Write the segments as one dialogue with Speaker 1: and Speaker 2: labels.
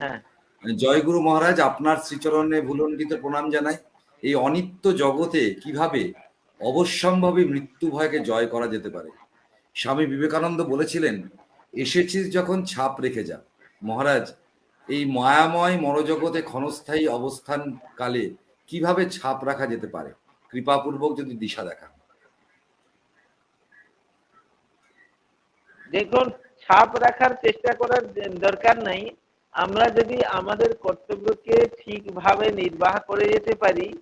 Speaker 1: হ্যাঁ।
Speaker 2: জয়গুরু মহারাজ আপনার শ্রীচরণে ভুলণ্ডিত প্রণাম জানাই। এই অনিত্য জগতে কীভাবে অবশ্যম্ভাবী মৃত্যু ভয়কে জয় করা যেতে পারে? স্বামী বিবেকানন্দ বলেছিলেন এসেছিস যখন ছাপ রেখে যা। মহারাজ এই মায়াময় মরজগতে ক্ষণস্থায়ী অবস্থান কালে কীভাবে ছাপ রাখা যেতে পারে? কৃপাপূর্বক যদি দিশা দেখা
Speaker 1: দেখুন ছাপ রাখার চেষ্টা করার দরকার নাই। আমরা যদি আমাদের কর্তব্যকে ঠিকভাবে নির্বাহ করে যেতে পারি,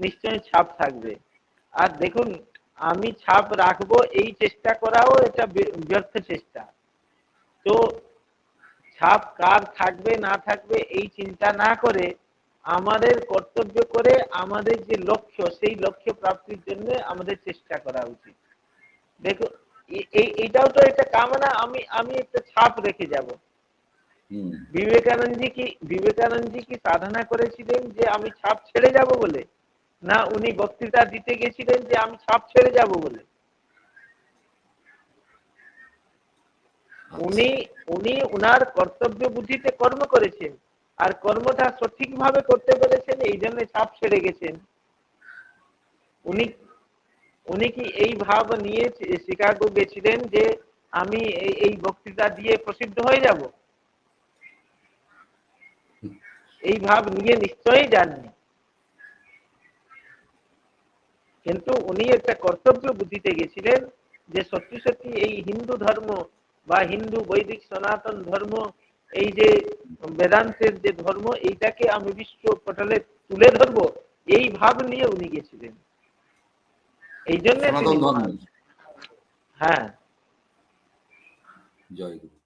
Speaker 1: নিশ্চয়ই ছাপ থাকবে। আর দেখুন, আমি ছাপ রাখব, এই চেষ্টা করাও এটা ব্যর্থ চেষ্টা। তো ছাপ কার থাকবে, না থাকবে, এই চিন্তা না করে আমাদের কর্তব্য করে আমাদের যে লক্ষ্য, সেই লক্ষ্য প্রাপ্তির জন্য আমাদের চেষ্টা করা উচিত। দেখো এ- এই এটাও তো একটা কামনা, আমি আমি একটা ছাপ রেখে যাব। বিবেকানন্দজি কি বিবেকানন্দজি কি সাধনা করেছিলেন যে আমি ছাপ ছেড়ে যাব বলে। না উনি বক্তৃতা দিতে গেছিলেন যে আমি ছাপ ছেড়ে যাব বলে। উনি উনি উনার কর্তব্য বুদ্ধিতে কর্ম করেছেন আর কর্মটা সঠিকভাবে করতে পেরেছেন এই জন্য ছাপ ছেড়ে গেছেন। উনি উনি কি এই ভাব নিয়ে শিকাগো গেছিলেন যে আমি এই বক্তৃতা দিয়ে প্রসিদ্ধ হয়ে যাব? এই ভাব নিয়ে নিশ্চয়ই যাননি কিন্তু উনি একটা কর্তব্য বুদ্ধিতে গেছিলেন যে সত্যি সত্যি এই হিন্দু ধর্ম বা হিন্দু বৈদিক সনাতন ধর্ম এই যে বেদান্তের যে ধর্ম এইটাকে আমি বিশ্ব পটলে তুলে ধরবো এই ভাব নিয়ে উনি গেছিলেন। এই জন্য হ্যাঁ।
Speaker 2: জয় গুরু।